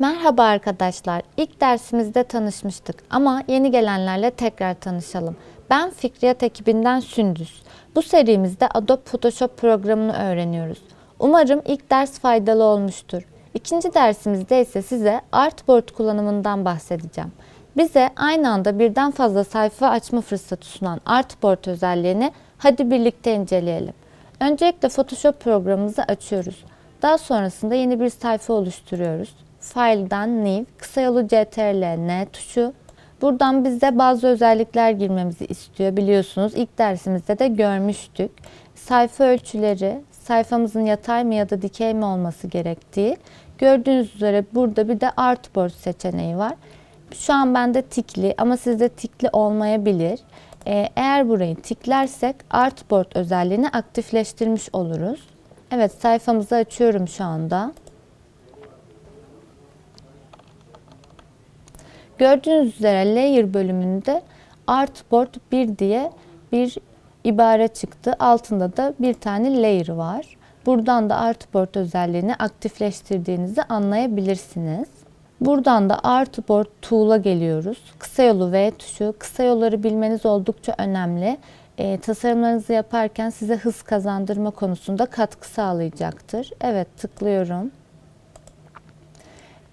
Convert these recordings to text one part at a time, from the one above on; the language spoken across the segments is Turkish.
Merhaba arkadaşlar. İlk dersimizde tanışmıştık ama yeni gelenlerle tekrar tanışalım. Ben Fikriyat ekibinden Sündüz. Bu serimizde Adobe Photoshop programını öğreniyoruz. Umarım ilk ders faydalı olmuştur. İkinci dersimizde ise size Artboard kullanımından bahsedeceğim. Bize aynı anda birden fazla sayfa açma fırsatı sunan Artboard özelliğini hadi birlikte inceleyelim. Öncelikle Photoshop programımızı açıyoruz. Daha sonrasında yeni bir sayfa oluşturuyoruz. File'dan New, kısa yolu CTRL N tuşu. Buradan bize bazı özellikler girmemizi istiyor. Biliyorsunuz ilk dersimizde de görmüştük. Sayfa ölçüleri, sayfamızın yatay mı ya da dikey mi olması gerektiği. Gördüğünüz üzere burada bir de Artboard seçeneği var. Şu an bende tikli ama sizde tikli olmayabilir. Ee, Eğer burayı tiklersek Artboard özelliğini aktifleştirmiş oluruz. Evet sayfamızı açıyorum şu anda. Gördüğünüz üzere Layer bölümünde Artboard 1 diye bir ibare çıktı. Altında da bir tane layer var. Buradan da Artboard özelliğini aktifleştirdiğinizi anlayabilirsiniz. Buradan da Artboard Tool'a geliyoruz. Kısa yolu V tuşu. Kısa yolları bilmeniz oldukça önemli. E, tasarımlarınızı yaparken size hız kazandırma konusunda katkı sağlayacaktır. Evet tıklıyorum.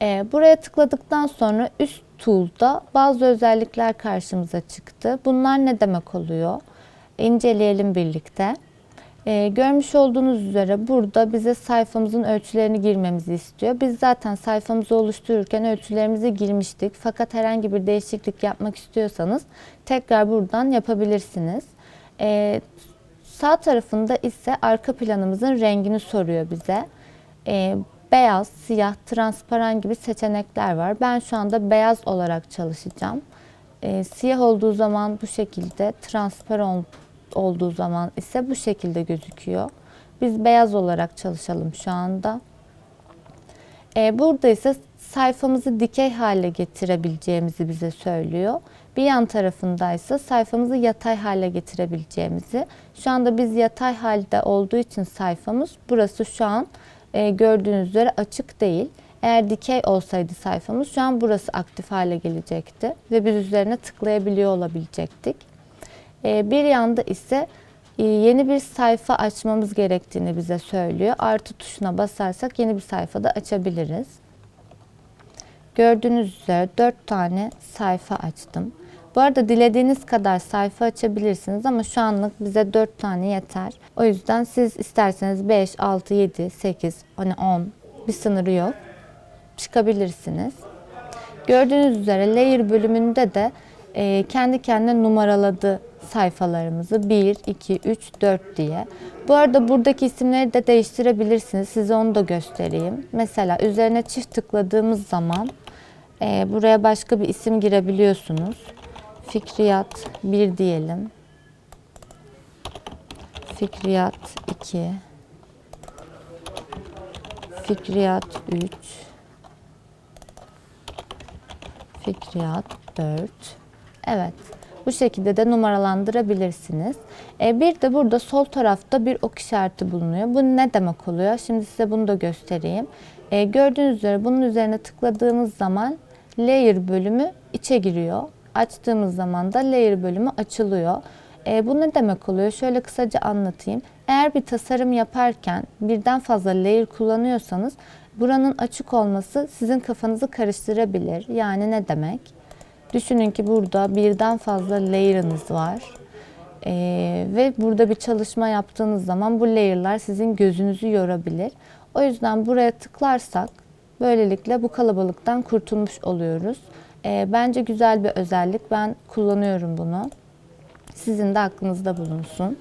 E, buraya tıkladıktan sonra üst tool'da bazı özellikler karşımıza çıktı. Bunlar ne demek oluyor? İnceleyelim birlikte. Ee, görmüş olduğunuz üzere burada bize sayfamızın ölçülerini girmemizi istiyor. Biz zaten sayfamızı oluştururken ölçülerimizi girmiştik. Fakat herhangi bir değişiklik yapmak istiyorsanız tekrar buradan yapabilirsiniz. Ee, sağ tarafında ise arka planımızın rengini soruyor bize. Ee, beyaz, siyah, transparan gibi seçenekler var. Ben şu anda beyaz olarak çalışacağım. Ee, siyah olduğu zaman bu şekilde, transparan olduğu zaman ise bu şekilde gözüküyor. Biz beyaz olarak çalışalım şu anda. Ee, burada ise sayfamızı dikey hale getirebileceğimizi bize söylüyor. Bir yan tarafındaysa sayfamızı yatay hale getirebileceğimizi. Şu anda biz yatay halde olduğu için sayfamız burası şu an e, gördüğünüz üzere açık değil. Eğer dikey olsaydı sayfamız şu an burası aktif hale gelecekti ve biz üzerine tıklayabiliyor olabilecektik. E, bir yanda ise e, yeni bir sayfa açmamız gerektiğini bize söylüyor. Artı tuşuna basarsak yeni bir sayfada açabiliriz. Gördüğünüz üzere 4 tane sayfa açtım. Bu arada dilediğiniz kadar sayfa açabilirsiniz ama şu anlık bize 4 tane yeter. O yüzden siz isterseniz 5, 6, 7, 8, hani 10 bir sınırı yok. Çıkabilirsiniz. Gördüğünüz üzere layer bölümünde de e, kendi kendine numaraladı sayfalarımızı 1, 2, 3, 4 diye. Bu arada buradaki isimleri de değiştirebilirsiniz. Size onu da göstereyim. Mesela üzerine çift tıkladığımız zaman e, buraya başka bir isim girebiliyorsunuz. Fikriyat 1 diyelim. Fikriyat 2. Fikriyat 3. Fikriyat 4. Evet. Bu şekilde de numaralandırabilirsiniz. E, bir de burada sol tarafta bir ok işareti bulunuyor. Bu ne demek oluyor? Şimdi size bunu da göstereyim. E, gördüğünüz üzere bunun üzerine tıkladığımız zaman layer bölümü içe giriyor. Açtığımız zaman da layer bölümü açılıyor. E, bu ne demek oluyor? Şöyle kısaca anlatayım. Eğer bir tasarım yaparken birden fazla layer kullanıyorsanız buranın açık olması sizin kafanızı karıştırabilir. Yani ne demek? Düşünün ki burada birden fazla layer'ınız var. Ee, ve burada bir çalışma yaptığınız zaman bu layer'lar sizin gözünüzü yorabilir. O yüzden buraya tıklarsak böylelikle bu kalabalıktan kurtulmuş oluyoruz. Ee, bence güzel bir özellik. Ben kullanıyorum bunu. Sizin de aklınızda bulunsun.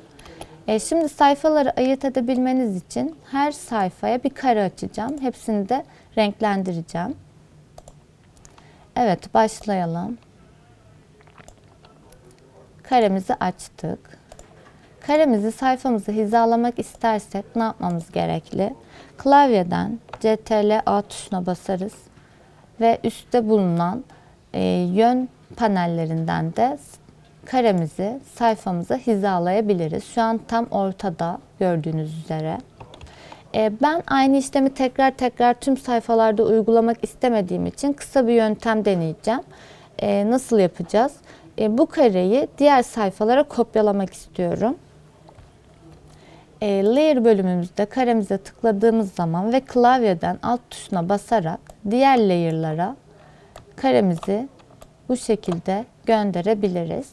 Ee, şimdi sayfaları ayırt edebilmeniz için her sayfaya bir kare açacağım. Hepsini de renklendireceğim. Evet başlayalım. Karemizi açtık. Karemizi sayfamızı hizalamak istersek ne yapmamız gerekli? Klavyeden CTRL A tuşuna basarız ve üstte bulunan e, yön panellerinden de karemizi sayfamıza hizalayabiliriz. Şu an tam ortada gördüğünüz üzere. E, ben aynı işlemi tekrar tekrar tüm sayfalarda uygulamak istemediğim için kısa bir yöntem deneyeceğim. E, nasıl yapacağız? Bu kareyi diğer sayfalara kopyalamak istiyorum. Layer bölümümüzde karemize tıkladığımız zaman ve klavyeden alt tuşuna basarak diğer layer'lara karemizi bu şekilde gönderebiliriz.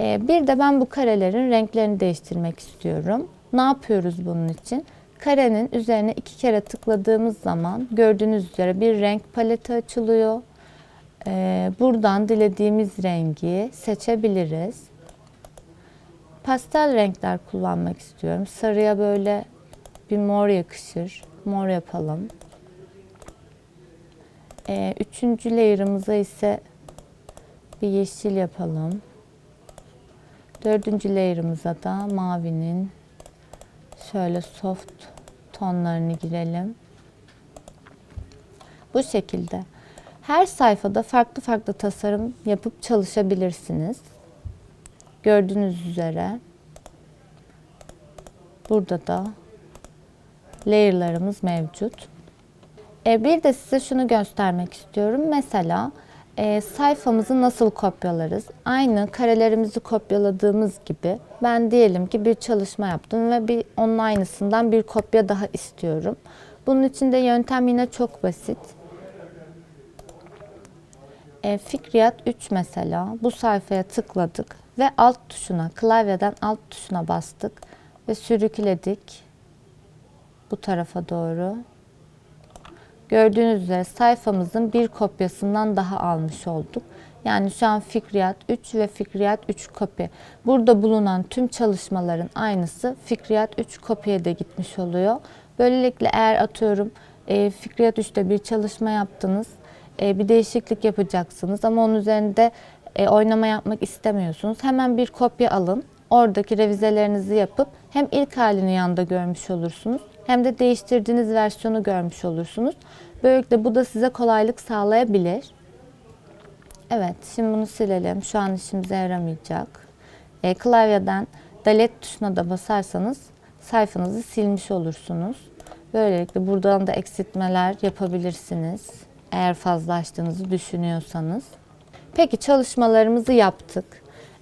E, bir de ben bu karelerin renklerini değiştirmek istiyorum. Ne yapıyoruz bunun için? Karenin üzerine iki kere tıkladığımız zaman gördüğünüz üzere bir renk paleti açılıyor. E, buradan dilediğimiz rengi seçebiliriz pastel renkler kullanmak istiyorum. Sarıya böyle bir mor yakışır. Mor yapalım. Ee, üçüncü layer'ımıza ise bir yeşil yapalım. Dördüncü layer'ımıza da mavinin şöyle soft tonlarını girelim. Bu şekilde. Her sayfada farklı farklı tasarım yapıp çalışabilirsiniz. Gördüğünüz üzere burada da layer'larımız mevcut. E, bir de size şunu göstermek istiyorum. Mesela e, sayfamızı nasıl kopyalarız? Aynı karelerimizi kopyaladığımız gibi ben diyelim ki bir çalışma yaptım ve bir onun aynısından bir kopya daha istiyorum. Bunun için de yöntem yine çok basit. E, Fikriyat 3 mesela bu sayfaya tıkladık ve alt tuşuna klavyeden alt tuşuna bastık ve sürükledik bu tarafa doğru. Gördüğünüz üzere sayfamızın bir kopyasından daha almış olduk. Yani şu an Fikriyat 3 ve Fikriyat 3 kopya. Burada bulunan tüm çalışmaların aynısı Fikriyat 3 kopya da gitmiş oluyor. Böylelikle eğer atıyorum e, Fikriyat 3'te bir çalışma yaptınız, e, bir değişiklik yapacaksınız ama onun üzerinde e, oynama yapmak istemiyorsunuz. Hemen bir kopya alın. Oradaki revizelerinizi yapıp hem ilk halini yanda görmüş olursunuz hem de değiştirdiğiniz versiyonu görmüş olursunuz. Böylelikle bu da size kolaylık sağlayabilir. Evet, şimdi bunu silelim. Şu an işimize yaramayacak. E, klavyeden delete tuşuna da basarsanız sayfanızı silmiş olursunuz. Böylelikle buradan da eksiltmeler yapabilirsiniz. Eğer fazla açtığınızı düşünüyorsanız. Peki çalışmalarımızı yaptık.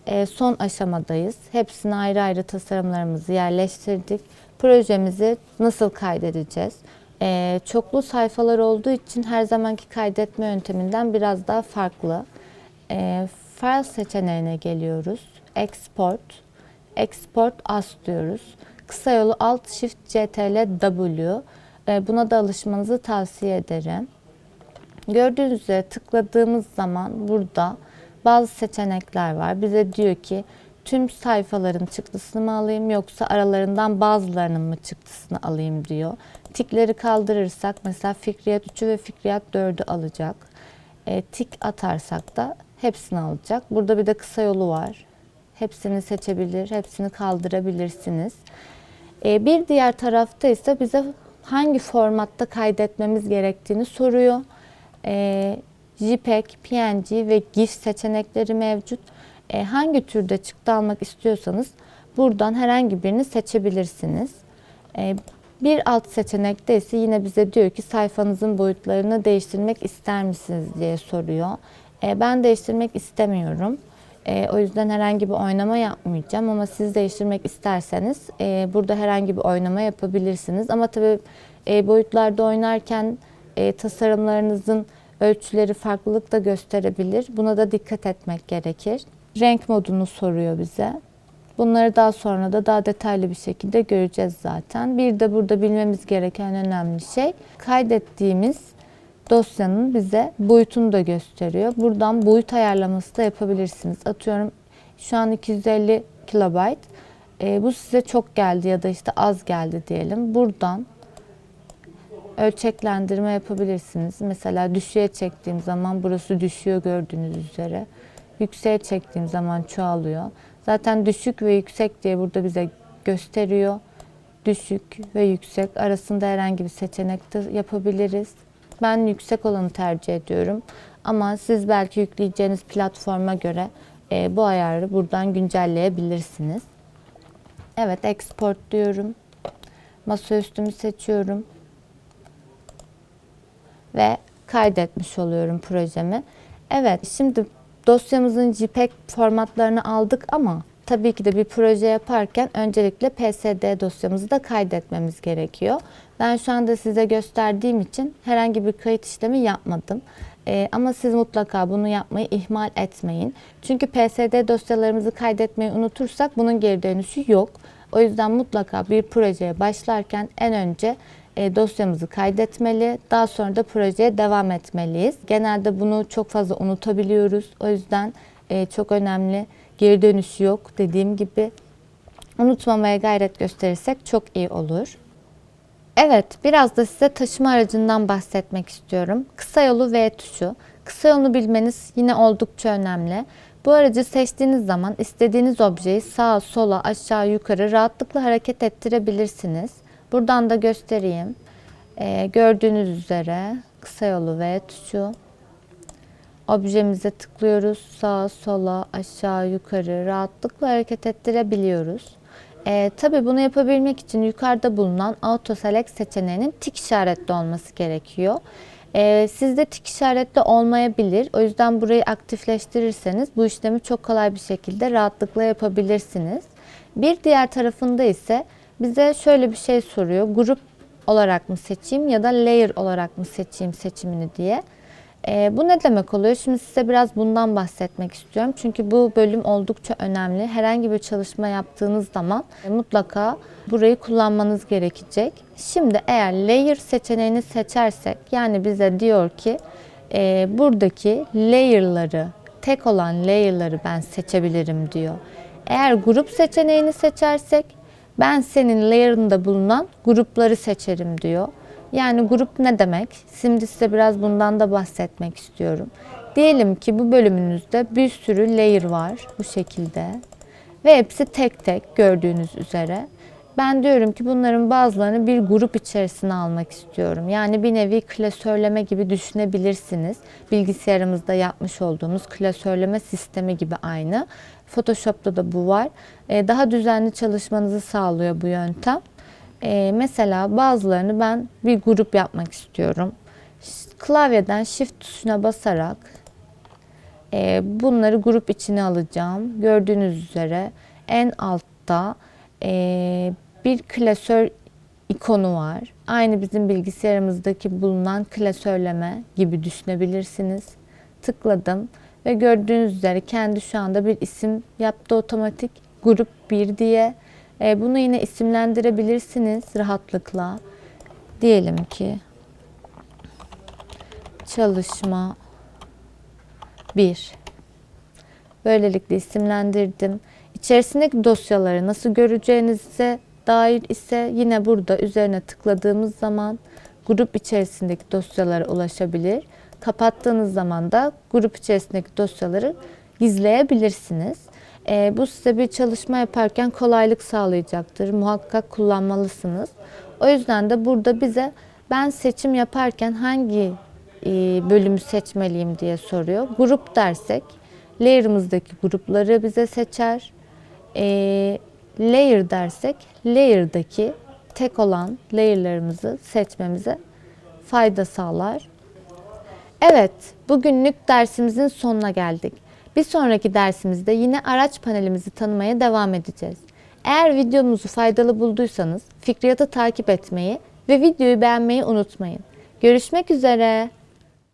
E, son aşamadayız. Hepsini ayrı ayrı tasarımlarımızı yerleştirdik. Projemizi nasıl kaydedeceğiz? E, çoklu sayfalar olduğu için her zamanki kaydetme yönteminden biraz daha farklı. E, file seçeneğine geliyoruz. Export. Export as diyoruz. Kısa yolu Alt Shift CTRL W. E, buna da alışmanızı tavsiye ederim. Gördüğünüz üzere tıkladığımız zaman burada bazı seçenekler var. Bize diyor ki tüm sayfaların çıktısını mı alayım yoksa aralarından bazılarının mı çıktısını alayım diyor. Tikleri kaldırırsak mesela Fikriyat 3'ü ve Fikriyat 4'ü alacak. E, tik atarsak da hepsini alacak. Burada bir de kısa yolu var. Hepsini seçebilir, hepsini kaldırabilirsiniz. E, bir diğer tarafta ise bize hangi formatta kaydetmemiz gerektiğini soruyor e, JPEG, PNG ve GIF seçenekleri mevcut. E, hangi türde çıktı almak istiyorsanız buradan herhangi birini seçebilirsiniz. E, bir alt seçenekte ise yine bize diyor ki sayfanızın boyutlarını değiştirmek ister misiniz diye soruyor. E, ben değiştirmek istemiyorum. E, o yüzden herhangi bir oynama yapmayacağım ama siz değiştirmek isterseniz e, burada herhangi bir oynama yapabilirsiniz. Ama tabii e, boyutlarda oynarken e, tasarımlarınızın ölçüleri farklılık da gösterebilir. Buna da dikkat etmek gerekir. Renk modunu soruyor bize. Bunları daha sonra da daha detaylı bir şekilde göreceğiz zaten. Bir de burada bilmemiz gereken önemli şey kaydettiğimiz dosyanın bize boyutunu da gösteriyor. Buradan boyut ayarlaması da yapabilirsiniz. Atıyorum şu an 250 kilobayt. E, bu size çok geldi ya da işte az geldi diyelim. Buradan ölçeklendirme yapabilirsiniz. Mesela düşüğe çektiğim zaman burası düşüyor gördüğünüz üzere. Yükseğe çektiğim zaman çoğalıyor. Zaten düşük ve yüksek diye burada bize gösteriyor. Düşük ve yüksek arasında herhangi bir seçenek de yapabiliriz. Ben yüksek olanı tercih ediyorum. Ama siz belki yükleyeceğiniz platforma göre e, bu ayarı buradan güncelleyebilirsiniz. Evet export diyorum. Masaüstümü seçiyorum. Ve kaydetmiş oluyorum projemi. Evet, şimdi dosyamızın JPEG formatlarını aldık ama tabii ki de bir proje yaparken öncelikle PSD dosyamızı da kaydetmemiz gerekiyor. Ben şu anda size gösterdiğim için herhangi bir kayıt işlemi yapmadım. Ee, ama siz mutlaka bunu yapmayı ihmal etmeyin. Çünkü PSD dosyalarımızı kaydetmeyi unutursak bunun geri dönüşü yok. O yüzden mutlaka bir projeye başlarken en önce dosyamızı kaydetmeli. Daha sonra da projeye devam etmeliyiz. Genelde bunu çok fazla unutabiliyoruz. O yüzden e, çok önemli. Geri dönüşü yok dediğim gibi. Unutmamaya gayret gösterirsek çok iyi olur. Evet, biraz da size taşıma aracından bahsetmek istiyorum. Kısa yolu V tuşu. Kısa yolunu bilmeniz yine oldukça önemli. Bu aracı seçtiğiniz zaman istediğiniz objeyi sağa, sola, aşağı, yukarı rahatlıkla hareket ettirebilirsiniz. Buradan da göstereyim. Ee, gördüğünüz üzere kısa yolu V tuşu. Objemize tıklıyoruz. Sağa, sola, aşağı, yukarı rahatlıkla hareket ettirebiliyoruz. Ee, tabii bunu yapabilmek için yukarıda bulunan Auto Select seçeneğinin tik işaretli olması gerekiyor. Ee, sizde tik işaretli olmayabilir. O yüzden burayı aktifleştirirseniz bu işlemi çok kolay bir şekilde rahatlıkla yapabilirsiniz. Bir diğer tarafında ise bize şöyle bir şey soruyor. Grup olarak mı seçeyim ya da layer olarak mı seçeyim seçimini diye. Ee, bu ne demek oluyor? Şimdi size biraz bundan bahsetmek istiyorum. Çünkü bu bölüm oldukça önemli. Herhangi bir çalışma yaptığınız zaman e, mutlaka burayı kullanmanız gerekecek. Şimdi eğer layer seçeneğini seçersek yani bize diyor ki e, buradaki layer'ları tek olan layer'ları ben seçebilirim diyor. Eğer grup seçeneğini seçersek ben senin layer'ında bulunan grupları seçerim diyor. Yani grup ne demek? Şimdi size biraz bundan da bahsetmek istiyorum. Diyelim ki bu bölümünüzde bir sürü layer var bu şekilde. Ve hepsi tek tek gördüğünüz üzere. Ben diyorum ki bunların bazılarını bir grup içerisine almak istiyorum. Yani bir nevi klasörleme gibi düşünebilirsiniz. Bilgisayarımızda yapmış olduğumuz klasörleme sistemi gibi aynı. Photoshop'ta da bu var. Ee, Daha düzenli çalışmanızı sağlıyor bu yöntem. Ee, mesela bazılarını ben bir grup yapmak istiyorum. Klavyeden Shift tuşuna basarak e, bunları grup içine alacağım. Gördüğünüz üzere en altta e, bir klasör ikonu var. Aynı bizim bilgisayarımızdaki bulunan klasörleme gibi düşünebilirsiniz. Tıkladım ve gördüğünüz üzere kendi şu anda bir isim yaptı otomatik grup 1 diye. E, bunu yine isimlendirebilirsiniz rahatlıkla. Diyelim ki çalışma 1. Böylelikle isimlendirdim. İçerisindeki dosyaları nasıl göreceğinize dair ise yine burada üzerine tıkladığımız zaman grup içerisindeki dosyalara ulaşabilir. Kapattığınız zaman da grup içerisindeki dosyaları gizleyebilirsiniz. Ee, bu size bir çalışma yaparken kolaylık sağlayacaktır. Muhakkak kullanmalısınız. O yüzden de burada bize ben seçim yaparken hangi e, bölümü seçmeliyim diye soruyor. Grup dersek layer'ımızdaki grupları bize seçer. E, layer dersek layer'daki tek olan layer'larımızı seçmemize fayda sağlar. Evet, bugünlük dersimizin sonuna geldik. Bir sonraki dersimizde yine araç panelimizi tanımaya devam edeceğiz. Eğer videomuzu faydalı bulduysanız Fikriyat'ı takip etmeyi ve videoyu beğenmeyi unutmayın. Görüşmek üzere.